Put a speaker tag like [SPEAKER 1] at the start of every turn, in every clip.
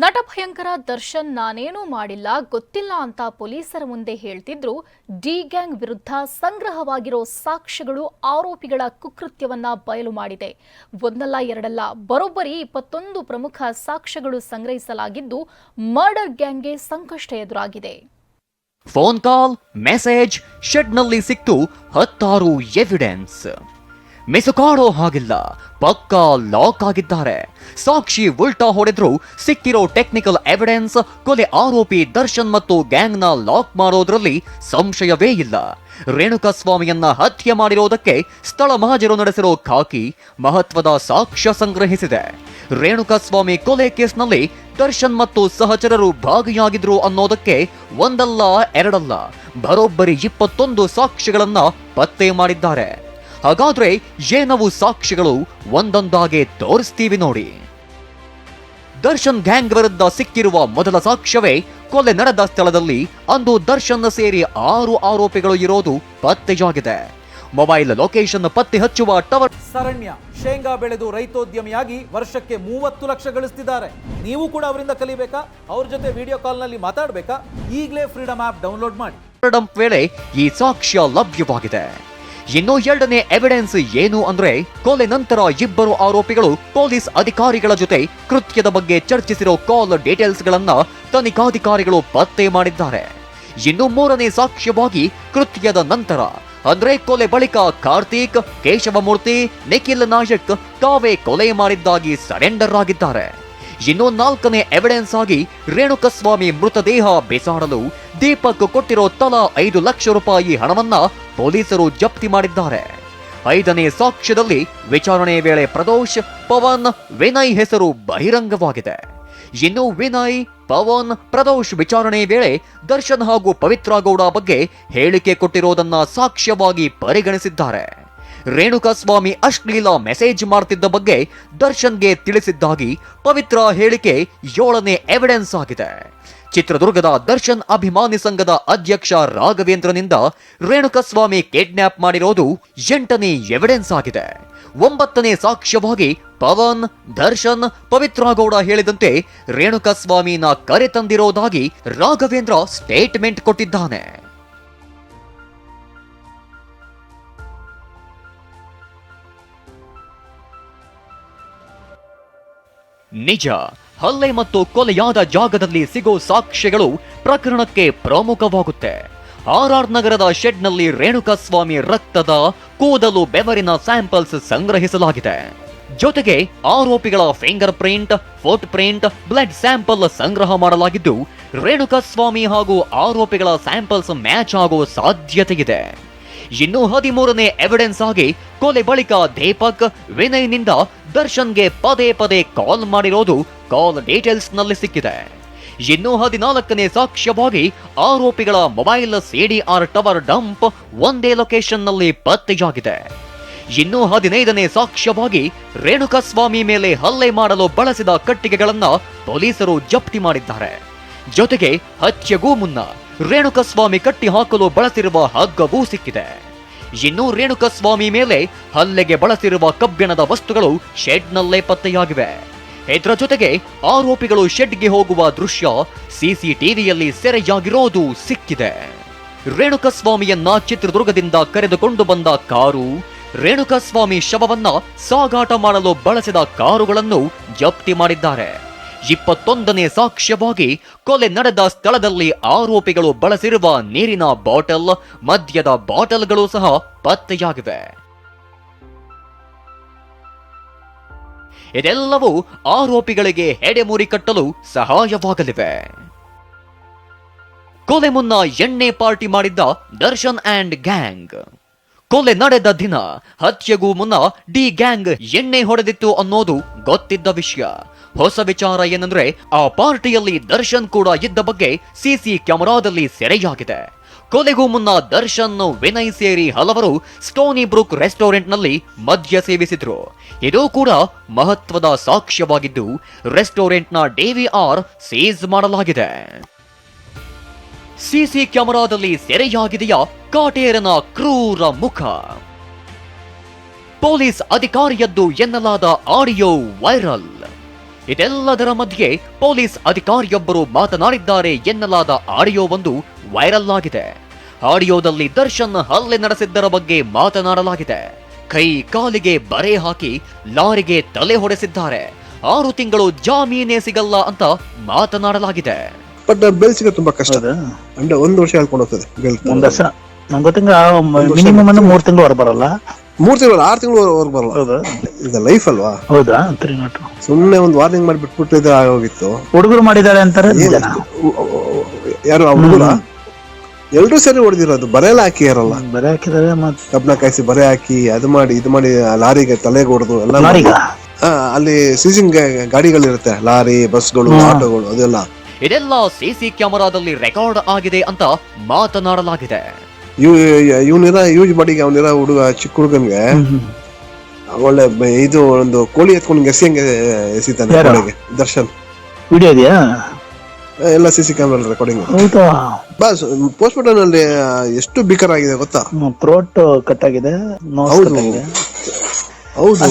[SPEAKER 1] ನಟ ಭಯಂಕರ ದರ್ಶನ್ ನಾನೇನೂ ಮಾಡಿಲ್ಲ, ಗೊತ್ತಿಲ್ಲ ಅಂತ ಪೊಲೀಸರ ಮುಂದೆ ಹೇಳ್ತಿದ್ರು. ಡಿ ಗ್ಯಾಂಗ್ ವಿರುದ್ಧ ಸಂಗ್ರಹವಾಗಿರೋ ಸಾಕ್ಷ್ಯಗಳು, ಆರೋಪಿಗಳ ಕುಕೃತ್ಯವನ್ನ ಬಯಲು ಮಾಡಿದೆ. ಒಂದಲ್ಲ ಎರಡಲ್ಲ, ಬರೋಬ್ಬರಿ ಇಪ್ಪತ್ತೊಂದು ಪ್ರಮುಖ ಸಾಕ್ಷ್ಯಗಳು ಸಂಗ್ರಹಿಸಲಾಗಿದ್ದು, ಮರ್ಡರ್ ಗ್ಯಾಂಗ್ಗೆ ಸಂಕಷ್ಟ ಎದುರಾಗಿದೆ.
[SPEAKER 2] ಫೋನ್ ಕಾಲ್ ಮೆಸೇಜ್ ಶೆಡ್ನಲ್ಲಿ ಸಿಕ್ತು ಹತ್ತಾರು ಎವಿಡೆನ್ಸ್ ಮಿಸುಕಾಡೋ ಹಾಗಿಲ್ಲ, ಪಕ್ಕಾ ಲಾಕ್ ಆಗಿದ್ದಾರೆ. ಸಾಕ್ಷಿ ಉಲ್ಟಾ ಹೊಡೆದ್ರು, ಸಿಕ್ಕಿರೋ ಟೆಕ್ನಿಕಲ್ ಎವಿಡೆನ್ಸ್, ಕೊಲೆ ಆರೋಪಿ ದರ್ಶನ್ ಮತ್ತು ಗ್ಯಾಂಗ್ನ ಲಾಕ್ ಮಾಡೋದ್ರಲ್ಲಿ ಸಂಶಯವೇ ಇಲ್ಲ. ರೇಣುಕಸ್ವಾಮಿಯನ್ನ ಹತ್ಯೆ ಮಾಡಿರೋದಕ್ಕೆ ಸ್ಥಳ ಮಹಾಜರು ನಡೆಸಿರೋ ಖಾಕಿ ಮಹತ್ವದ ಸಾಕ್ಷ್ಯ ಸಂಗ್ರಹಿಸಿದೆ. ರೇಣುಕಸ್ವಾಮಿ ಕೊಲೆ ಕೇಸ್ನಲ್ಲಿ ದರ್ಶನ್ ಮತ್ತು ಸಹಚರರು ಭಾಗಿಯಾಗಿದ್ರು ಅನ್ನೋದಕ್ಕೆ ಒಂದಲ್ಲ, ಎರಡಲ್ಲ, ಬರೋಬ್ಬರಿ ಇಪ್ಪತ್ತೊಂದು ಸಾಕ್ಷ್ಯಗಳನ್ನ ಪತ್ತೆ ಮಾಡಿದ್ದಾರೆ. ಹಾಗಾದ್ರೆ ಏನವು ಸಾಕ್ಷಿಗಳು ಒಂದೊಂದಾಗೆ ತೋರಿಸ್ತೀವಿ ನೋಡಿ. ದರ್ಶನ್ ಗ್ಯಾಂಗ್ ವಿರುದ್ಧ ಸಿಕ್ಕಿರುವ ಮೊದಲ ಸಾಕ್ಷ್ಯವೇ ಕೊಲೆ ನಡೆದ ಸ್ಥಳದಲ್ಲಿ ಅಂದು ದರ್ಶನ್ ಸೇರಿ ಆರು ಆರೋಪಿಗಳು ಇರೋದು ಪತ್ತೆಯಾಗಿದೆ. ಮೊಬೈಲ್ ಲೊಕೇಶನ್ ಪತ್ತೆ ಹಚ್ಚುವ ಟವರ್
[SPEAKER 3] ಸರಣ್ಯ ಶೇಂಗಾ ಬೆಳೆದು ರೈತೋದ್ಯಮಿಯಾಗಿ ವರ್ಷಕ್ಕೆ ಮೂವತ್ತು ಲಕ್ಷ ಗಳಿಸ್ತಿದ್ದಾರೆ. ನೀವು ಕೂಡ ಅವರಿಂದ ಕಲಿಬೇಕಾ? ಅವ್ರ ಜೊತೆ ವಿಡಿಯೋ ಕಾಲ್ನಲ್ಲಿ ಮಾತಾಡಬೇಕಾ? ಈಗಲೇ ಫ್ರೀಡಮ್ ಆಪ್ ಡೌನ್ಲೋಡ್ ಮಾಡಿ.
[SPEAKER 2] ಫ್ರೀಡಮ್ ವೇಳೆ ಈ ಸಾಕ್ಷ್ಯ ಲಭ್ಯವಾಗಿದೆ. ಇನ್ನು ಎರಡನೇ ಎವಿಡೆನ್ಸ್ ಏನು ಅಂದ್ರೆ, ಕೊಲೆ ನಂತರ ಇಬ್ಬರು ಆರೋಪಿಗಳು ಪೊಲೀಸ್ ಅಧಿಕಾರಿಗಳ ಜೊತೆ ಕೃತ್ಯದ ಬಗ್ಗೆ ಚರ್ಚಿಸಿರೋ ಕಾಲ್ ಡೀಟೇಲ್ಸ್ ಗಳನ್ನ ತನಿಖಾಧಿಕಾರಿಗಳು ಪತ್ತೆ ಮಾಡಿದ್ದಾರೆ. ಇನ್ನು ಮೂರನೇ ಸಾಕ್ಷ್ಯವಾಗಿ ಕೃತ್ಯದ ನಂತರ, ಅಂದ್ರೆ ಕೊಲೆ ಬಳಿಕ ಕಾರ್ತಿಕ್, ಕೇಶವಮೂರ್ತಿ, ನಿಖಿಲ್ ನಾಯಕ್ ತಾವೇ ಕೊಲೆ ಮಾಡಿದ್ದಾಗಿ ಸರೆಂಡರ್ ಆಗಿದ್ದಾರೆ. ಇನ್ನು ನಾಲ್ಕನೇ ಎವಿಡೆನ್ಸ್ ಆಗಿ ರೇಣುಕಸ್ವಾಮಿ ಮೃತದೇಹ ಬಿಸಾಡಲು ದೀಪಕ್ ಕೊಟ್ಟಿರೋ ತಲಾ ಐದು ಲಕ್ಷ ರೂಪಾಯಿ ಹಣವನ್ನ ಪೊಲೀಸರು ಜಪ್ತಿ ಮಾಡಿದ್ದಾರೆ. ಐದನೇ ಸಾಕ್ಷ್ಯದಲ್ಲಿ ವಿಚಾರಣೆ ವೇಳೆ ಪ್ರದೋಷ್ ಪವನ್ ವಿನಯ್ ಹೆಸರು ಬಹಿರಂಗವಾಗಿದೆ. ಇನ್ನು ವಿನಯ್, ಪವನ್, ಪ್ರದೋಷ್ ವಿಚಾರಣೆ ವೇಳೆ ದರ್ಶನ್ ಹಾಗೂ ಪವಿತ್ರ ಗೌಡ ಬಗ್ಗೆ ಹೇಳಿಕೆ ಕೊಟ್ಟಿರೋದನ್ನ ಸಾಕ್ಷ್ಯವಾಗಿ ಪರಿಗಣಿಸಿದ್ದಾರೆ. ರೇಣುಕಾಸ್ವಾಮಿ ಅಶ್ಲೀಲ ಮೆಸೇಜ್ ಮಾಡ್ತಿದ್ದ ಬಗ್ಗೆ ದರ್ಶನ್ಗೆ ತಿಳಿಸಿದ್ದಾಗಿ ಪವಿತ್ರ ಹೇಳಿಕೆ ಏಳನೇ ಎವಿಡೆನ್ಸ್ ಆಗಿದೆ. ಚಿತ್ರದುರ್ಗದ ದರ್ಶನ್ ಅಭಿಮಾನಿ ಸಂಘದ ಅಧ್ಯಕ್ಷ ರಾಘವೇಂದ್ರನಿಂದ ರೇಣುಕಸ್ವಾಮಿ ಕಿಡ್ನ್ಯಾಪ್ ಮಾಡಿರೋದು ಎಂಟನೇ ಎವಿಡೆನ್ಸ್ ಆಗಿದೆ. ಒಂಬತ್ತನೇ ಸಾಕ್ಷ್ಯವಾಗಿ ಪವನ್, ದರ್ಶನ್, ಪವಿತ್ರಗೌಡ ಹೇಳಿದಂತೆ ರೇಣುಕಸ್ವಾಮಿನ ಕರೆ ತಂದಿರೋದಾಗಿ ರಾಘವೇಂದ್ರ ಸ್ಟೇಟ್ಮೆಂಟ್ ಕೊಟ್ಟಿದ್ದಾನೆ. ನಿಜ. ಹಲ್ಲೆ ಮತ್ತು ಕೊಲೆಯಾದ ಜಾಗದಲ್ಲಿ ಸಿಗೋ ಸಾಕ್ಷ್ಯಗಳು ಪ್ರಕರಣಕ್ಕೆ ಪ್ರಮುಖವಾಗುತ್ತೆ. ಆರ್ ನಗರದ ಶೆಡ್ನಲ್ಲಿ ರೇಣುಕಸ್ವಾಮಿ ರಕ್ತದ ಕೂದಲು ಬೆವರಿನ ಸ್ಯಾಂಪಲ್ಸ್ ಸಂಗ್ರಹಿಸಲಾಗಿದೆ. ಜೊತೆಗೆ ಆರೋಪಿಗಳ finger print, foot print, blood sample ಸಂಗ್ರಹ ಮಾಡಲಾಗಿದ್ದು, ರೇಣುಕಸ್ವಾಮಿ ಹಾಗೂ ಆರೋಪಿಗಳ ಸ್ಯಾಂಪಲ್ಸ್ ಮ್ಯಾಚ್ ಆಗೋ ಸಾಧ್ಯತೆ ಇದೆ ಇನ್ನು ಹದಿಮೂರನೇ ಎವಿಡೆನ್ಸ್ ಆಗಿ ಕೊಲೆ ಬಳಿಕ ದೀಪಕ್ ವಿನಯ್ನಿಂದ ದರ್ಶನ್ಗೆ ಪದೇ ಪದೇ ಕಾಲ್ ಮಾಡಿರೋದು ಕಾಲ್ ಡೀಟೇಲ್ಸ್ನಲ್ಲಿ ಸಿಕ್ಕಿದೆ. ಇನ್ನು ಹದಿನಾಲ್ಕನೇ ಸಾಕ್ಷ್ಯವಾಗಿ ಆರೋಪಿಗಳ ಮೊಬೈಲ್ ಸಿಡಿಆರ್ ಟವರ್ ಡಂಪ್ ಒಂದೇ ಲೊಕೇಶನ್ನಲ್ಲಿ ಪತ್ತೆಯಾಗಿದೆ ಇನ್ನು ಹದಿನೈದನೇ ಸಾಕ್ಷ್ಯವಾಗಿ ರೇಣುಕಸ್ವಾಮಿ ಮೇಲೆ ಹಲ್ಲೆ ಮಾಡಲು ಬಳಸಿದ ಕಟ್ಟಿಗೆಗಳನ್ನ ಪೊಲೀಸರು ಜಪ್ತಿ ಮಾಡಿದ್ದಾರೆ. ಜೊತೆಗೆ ಹತ್ಯೆಗೂ ಮುನ್ನ ರೇಣುಕಸ್ವಾಮಿ ಕಟ್ಟಿ ಹಾಕಲು ಬಳಸಿರುವ ಹಗ್ಗವೂ ಸಿಕ್ಕಿದೆ. ಇನ್ನು ರೇಣುಕಸ್ವಾಮಿ ಮೇಲೆ ಹಲ್ಲೆಗೆ ಬಳಸಿರುವ ಕಬ್ಬಿಣದ ವಸ್ತುಗಳು ಶೆಡ್ನಲ್ಲೇ ಪತ್ತೆಯಾಗಿವೆ. ಇದರ ಜೊತೆಗೆ ಆರೋಪಿಗಳು ಶೆಡ್ಗೆ ಹೋಗುವ ದೃಶ್ಯ ಸಿಸಿಟಿವಿಯಲ್ಲಿ ಸೆರೆಯಾಗಿರೋದು ಸಿಕ್ಕಿದೆ. ರೇಣುಕಸ್ವಾಮಿಯನ್ನ ಚಿತ್ರದುರ್ಗದಿಂದ ಕರೆದುಕೊಂಡು ಬಂದ ಕಾರು ರೇಣುಕಸ್ವಾಮಿ ಶವವನ್ನ ಸಾಗಾಟ ಮಾಡಲು ಬಳಸಿದ ಕಾರುಗಳನ್ನು ಜಪ್ತಿ ಮಾಡಿದ್ದಾರೆ. ಇಪ್ಪತ್ತೊಂದನೇ ಸಾಕ್ಷ್ಯವಾಗಿ ಕೊಲೆ ನಡೆದ ಸ್ಥಳದಲ್ಲಿ ಆರೋಪಿಗಳು ಬಳಸಿರುವ ನೀರಿನ ಬಾಟಲ್, ಮದ್ಯದ ಬಾಟಲ್ಗಳು ಸಹ ಪತ್ತೆಯಾಗಿವೆ. ಇದೆಲ್ಲವೂ ಆರೋಪಿಗಳಿಗೆ ಹೆಡೆಮುರಿ ಕಟ್ಟಲು ಸಹಾಯವಾಗಲಿವೆ. ಕೊಲೆ ಮುನ್ನ ಎಣ್ಣೆ ಪಾರ್ಟಿ ಮಾಡಿದ್ದ ದರ್ಶನ್ ಅಂಡ್ ಗ್ಯಾಂಗ್. ಕೊಲೆ ನಡೆದ ದಿನ ಹತ್ಯೆಗೂ ಮುನ್ನ ಡಿ ಗ್ಯಾಂಗ್ ಎಣ್ಣೆ ಹೊಡೆದಿತ್ತು ಅನ್ನೋದು ಗೊತ್ತಿದ್ದ ವಿಷಯ. ಹೊಸ ವಿಚಾರ ಏನಂದ್ರೆ, ಆ ಪಾರ್ಟಿಯಲ್ಲಿ ದರ್ಶನ್ ಕೂಡ ಇದ್ದ ಬಗ್ಗೆ ಸಿಸಿ ಕ್ಯಾಮೆರಾದಲ್ಲಿ ಸೆರೆಯಾಗಿದೆ. ಕೊಲೆಗೂ ಮುನ್ನ ದರ್ಶನ್ ವಿನಯ್ ಸೇರಿ ಹಲವರು ಸ್ಟೋನಿ ಬ್ರೂಕ್ ರೆಸ್ಟೋರೆಂಟ್ನಲ್ಲಿ ಮದ್ಯ ಸೇವಿಸಿದ್ರು. ಇದು ಕೂಡ ಮಹತ್ವದ ಸಾಕ್ಷ್ಯವಾಗಿದ್ದು, ರೆಸ್ಟೋರೆಂಟ್ನ ಡಿವಿಆರ್ ಸೀಸ್ ಮಾಡಲಾಗಿದೆ. ಸಿಸಿ ಕ್ಯಾಮೆರಾದಲ್ಲಿ ಸೆರೆಯಾಗಿದೆಯ ಕಾಟೇರನ ಕ್ರೂರ ಮುಖ? ಪೊಲೀಸ್ ಅಧಿಕಾರಿಯದ್ದು ಎನ್ನಲಾದ ಆಡಿಯೋ ವೈರಲ್. ಇದೆಲ್ಲದರ ಮಧ್ಯೆ ಪೊಲೀಸ್ ಅಧಿಕಾರಿಯೊಬ್ಬರು ಮಾತನಾಡಿದ್ದಾರೆ ಎನ್ನಲಾದ ಆಡಿಯೋ ಒಂದು ವೈರಲ್ ಆಗಿದೆ. ಆಡಿಯೋದಲ್ಲಿ ದರ್ಶನ್ ಹಲ್ಲೆ ನಡೆಸಿದ್ದರ ಬಗ್ಗೆ ಮಾತನಾಡಲಾಗಿದೆ. ಕೈ ಕಾಲಿಗೆ ಬರೆ ಹಾಕಿ ಲಾರಿಗೆ ತಲೆ ಹೊಡೆಸಿದ್ದಾರೆ. ಆರು ತಿಂಗಳು ಜಾಮೀನೇ ಸಿಗಲ್ಲ ಅಂತ ಮಾತನಾಡಲಾಗಿದೆ.
[SPEAKER 4] ಬಟ್ ಬೆಲ್ ಸಿಗೋದು ತುಂಬಾ ಕಷ್ಟ.
[SPEAKER 5] ಹೌದಾ?
[SPEAKER 4] ಅಂದ್ರೆ ಒಂದು ವರ್ಷ ಹೇಳ್ಕೊಂಡು ಹೋಗ್ತದೆ. ಬೆಲ್
[SPEAKER 5] ವರ್ಷ ನಂಗೆ ಗೊತ್ತಿಂಗ ಮಿನಿಮಮ್ ಅಂದ್ರೆ ಮೂರ್ ತಿಂಗಳು ಹೊರ ಬರಲ್ಲ.
[SPEAKER 4] ಮೂರ್ ತಿಂಗಳು ಆರು ತಿಂಗಳು ಬರಲ್ಲ.
[SPEAKER 5] ಹೌದಾ?
[SPEAKER 4] ಇದು ಲೈಫ್ ಅಲ್ವಾ?
[SPEAKER 5] ಹೌದಾ? ತ್ರೀ ನಾಟ್
[SPEAKER 4] ಸುಮ್ನೆ ಒಂದು ವಾರ್ನಿಂಗ್ ಮಾಡಿ ಇದು ಆಗೋಗಿತ್ತು.
[SPEAKER 5] ಹುಡುಗರು ಮಾಡಿದ್ದಾರೆ ಅಂತಾರೆ ನಿಜನಾ?
[SPEAKER 4] ಯಾರು ಆ ಹುಡುಗರ? ಎಲ್ರೂ ಸೇರಿ ಹೊಡೆದಿರೋದು ಬರೆ ಎಲ್ಲ ಹಾಕಿ ಯಾರಲ್ಲ?
[SPEAKER 5] ಬರೆ ಹಾಕಿದಾರೆ ಮತ್ತೆ
[SPEAKER 4] ಕಬ್ನ ಕಾಯಿಸಿ ಬರೆ ಹಾಕಿ ಅದು ಮಾಡಿ ಇದು ಮಾಡಿ ಆ ಲಾರಿಗೆ ತಲೆಗೆ ಹೊಡೆದು ಎಲ್ಲ ಮಾಡಿ.
[SPEAKER 5] ಲಾರಿಗ?
[SPEAKER 4] ಆ, ಅಲ್ಲಿ ಸೀಸಿಂಗ್ ಗಾಡಿಗಳಿರುತ್ತೆ ಲಾರಿ ಬಸ್ಗಳು. ಆಟೋಗಳು ಅದೆಲ್ಲ.
[SPEAKER 2] ಇದೆಲ್ಲ ಸಿಸಿ ಕ್ಯಾಮೆರಾದಲ್ಲಿ ರೆಕಾರ್ಡ್ ಆಗಿದೆ ಅಂತ ಮಾತನಾಡಲಾಗಿದೆ.
[SPEAKER 4] ಇವ್ ಇವನಿರ ಯೂಜ್ ಬಾಡಿಗೆ ಅವನಿರ ಹುಡುಗ ಚಿಕ್ಕ ಹುಡುಗನ್ಗೆ. ಒಳ್ಳೆ ಇದು ಒಂದು ಕೋಳಿ ಎತ್ಕೊಂಡು ಎಸಿಯಂಗೆ ಎಸಿತಾನೆ? ಕೋಳಿಗೆ ದರ್ಶನ್.
[SPEAKER 5] ವಿಡಿಯೋ ಇದೆಯಾ?
[SPEAKER 4] ಎಲ್ಲ ಸಿ ಸಿ ಕ್ಯಾಮ್ರಾ ರೆಕಾರ್ಡಿಂಗ್ ಬಸ್ ಪೋಸ್ಟ್ ಮಾರ್ಟಮ್ ಅಲ್ಲಿ ಎಷ್ಟು ಬಿಕರ್ ಆಗಿದೆ ಗೊತ್ತಾ
[SPEAKER 5] ಥ್ರೋಟ್ ಕಟ್ ಆಗಿದೆ.
[SPEAKER 4] ಹೌದು. ಹೌದು.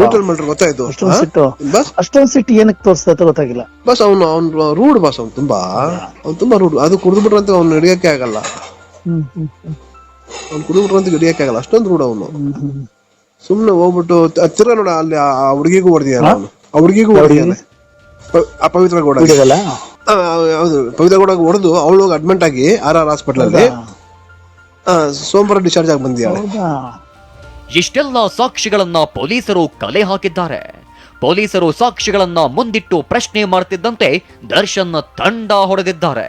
[SPEAKER 4] ಬ್ರೂಟಲ್ ಮಾಡ್ರೆ ಗೊತ್ತಾಯ್ತು ಬಸ್?
[SPEAKER 5] ಅಷ್ಟೊಂದ್ ಸಿಟಿ ಏನಕ್ಕೆ ತೋರಿಸ್ತಾ ಗೊತ್ತಾಗಿಲ್ಲ.
[SPEAKER 4] ಬಸ್ ಅವನು ಅವ್ನು ರೂಡ್ ಬಸ್ ಅವ್ನು ತುಂಬಾ. ಅವ್ನು ತುಂಬಾ ರೂಡ್ ಅದು ಕುಡಿದ್ಬಿಟ್ರಂತ ಅವ್ನು ಹಿಡಿಯಕ್ಕೆ ಆಗಲ್ಲ. ಅವ್ನು ಕುಡಿದು ಅಂತ ಹಿಡಿಯಕ್ಕೆ ಆಗಲ್ಲ ಅಷ್ಟೊಂದು ರೂಢ ಅವನು. ಸುಮ್ನೆ ಹೋಗ್ಬಿಟ್ಟು ಹತ್ತಿರ ನೋಡ ಅಲ್ಲಿ ಆ ಹುಡುಗಿಗೂ ಅವನು. ಆ ಹುಡುಗಿಗೂ ಹೊಡೆದಿದ್ದಾನೆ ಆ ಪವಿತ್ರ ಗೌಡ. ಹೌದು. ಪವಿತ್ರ ಗೌಡ ಹೊಡೆದು ಅವಳು ಹೋಗಿ ಅಡ್ಮಿಂಟ್ ಆಗಿ ಆರ್ ಆರ್ ಹಾಸ್ಪಿಟಲ್ ಅಲ್ಲಿ ಆ, ಸೋಮವಾರ ಡಿಸ್ಚಾರ್ಜ್ ಆಗಿ ಬಂದಿದ್ದಾಳೆ.
[SPEAKER 2] ಇಷ್ಟೆಲ್ಲ ಸಾಕ್ಷಿಗಳನ್ನ ಪೊಲೀಸರು ಕಲೆ ಹಾಕಿದ್ದಾರೆ. ಪೊಲೀಸರು ಸಾಕ್ಷಿಗಳನ್ನ ಮುಂದಿಟ್ಟು ಪ್ರಶ್ನೆ ಮಾಡ್ತಿದ್ದಂತೆ ದರ್ಶನ್ ತಂಡ ಹೊಡೆದಿದ್ದಾರೆ.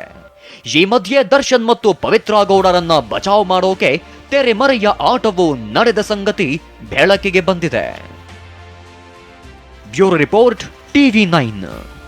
[SPEAKER 2] ಈ ಮಧ್ಯೆ ದರ್ಶನ್ ಮತ್ತು ಪವಿತ್ರ ಗೌಡರನ್ನ ಬಚಾವ್ ಮಾಡೋಕೆ ತೆರೆಮರೆಯ ಆಟವು ನಡೆದ ಸಂಗತಿ ಬೆಳಕಿಗೆ ಬಂದಿದೆ. Bureau report TV nine.